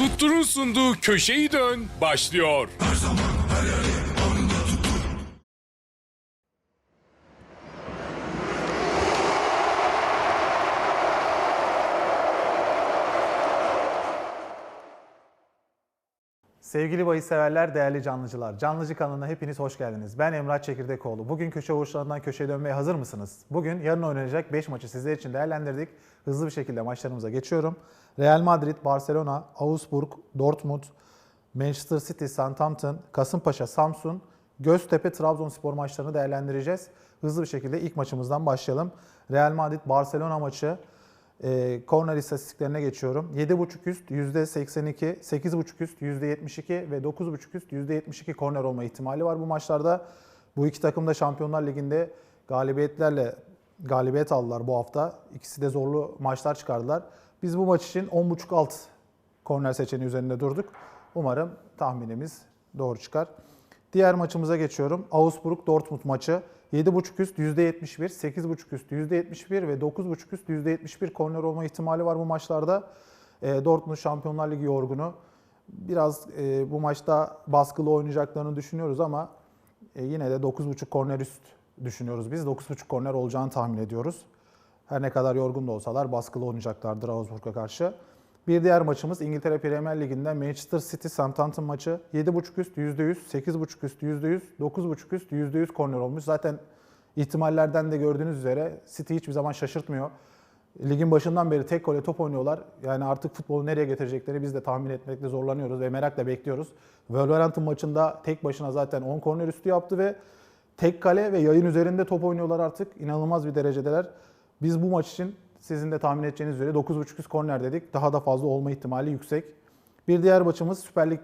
Tuttur'un sunduğu Köşeyi Dön. Başlıyor. Sevgili bahis severler, değerli canlıcılar. Canlıcı kanalına hepiniz hoş geldiniz. Ben Emrah Çekirdekoğlu. Bugün köşe vuruşlarından köşeye dönmeye hazır mısınız? Bugün yarın oynanacak 5 maçı sizler için değerlendirdik. Hızlı bir şekilde maçlarımıza geçiyorum. Real Madrid, Barcelona, Augsburg, Dortmund, Manchester City, Southampton, Kasımpaşa, Samsun, Göztepe, Trabzonspor maçlarını değerlendireceğiz. Hızlı bir şekilde ilk maçımızdan başlayalım. Real Madrid, Barcelona maçı. E, korner istatistiklerine geçiyorum. 7.5 üst %82, 8.5 üst %72 ve 9.5 üst %72 korner olma ihtimali var bu maçlarda. Bu iki takım da Şampiyonlar Ligi'nde galibiyetlerle galibiyet aldılar bu hafta. İkisi de zorlu maçlar çıkardılar. Biz bu maç için 10.5 alt korner seçeneği üzerinde durduk. Umarım tahminimiz doğru çıkar. Diğer maçımıza geçiyorum. Augsburg-Dortmund maçı. 7.5 üst %71, 8.5 üst %71 ve 9.5 üst %71 korner olma ihtimali var bu maçlarda. E, Dortmund Şampiyonlar Ligi yorgunu. Biraz e, bu maçta baskılı oynayacaklarını düşünüyoruz ama e, yine de 9.5 korner üst düşünüyoruz biz. 9.5 korner olacağını tahmin ediyoruz. Her ne kadar yorgun da olsalar baskılı oynayacaklardır Augsburg'a karşı. Bir diğer maçımız İngiltere Premier Ligi'nden Manchester City Southampton maçı. 7.5 üst %100, 8.5 üst %100, 9.5 üst %100 korner olmuş. Zaten ihtimallerden de gördüğünüz üzere City hiçbir zaman şaşırtmıyor. Ligin başından beri tek gole top oynuyorlar. Yani artık futbolu nereye getireceklerini biz de tahmin etmekte zorlanıyoruz ve merakla bekliyoruz. Wolverhampton maçında tek başına zaten 10 korner üstü yaptı ve tek kale ve yayın üzerinde top oynuyorlar artık. İnanılmaz bir derecedeler. Biz bu maç için sizin de tahmin edeceğiniz üzere 9.5 üst korner dedik. Daha da fazla olma ihtimali yüksek. Bir diğer maçımız Süper Lig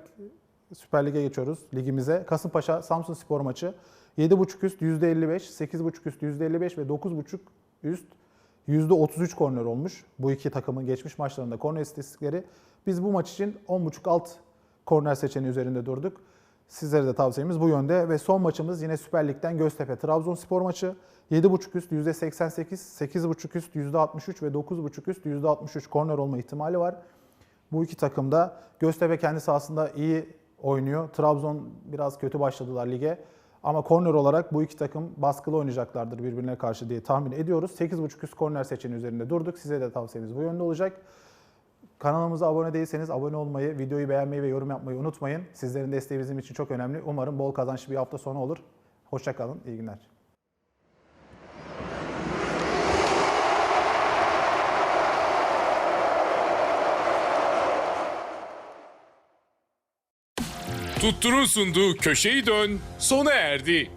Süper Lig'e geçiyoruz ligimize. Kasımpaşa Samsun Spor maçı. 7.5 üst %55, 8.5 üst %55 ve 9.5 üst %33 korner olmuş. Bu iki takımın geçmiş maçlarında korner istatistikleri. Biz bu maç için 10.5 alt korner seçeneği üzerinde durduk. Sizlere de tavsiyemiz bu yönde. Ve son maçımız yine Süper Lig'den Göztepe Trabzonspor maçı. 7.5 üst %88, 8.5 üst %63 ve 9.5 üst %63 korner olma ihtimali var. Bu iki takım da Göztepe kendi sahasında iyi oynuyor. Trabzon biraz kötü başladılar lige. Ama korner olarak bu iki takım baskılı oynayacaklardır birbirine karşı diye tahmin ediyoruz. 8.5 üst korner seçeneği üzerinde durduk. Size de tavsiyemiz bu yönde olacak. Kanalımıza abone değilseniz abone olmayı, videoyu beğenmeyi ve yorum yapmayı unutmayın. Sizlerin desteği bizim için çok önemli. Umarım bol kazançlı bir hafta sonu olur. Hoşçakalın, iyi günler. Tuttur'un sunduğu Köşeyi Dön sona erdi.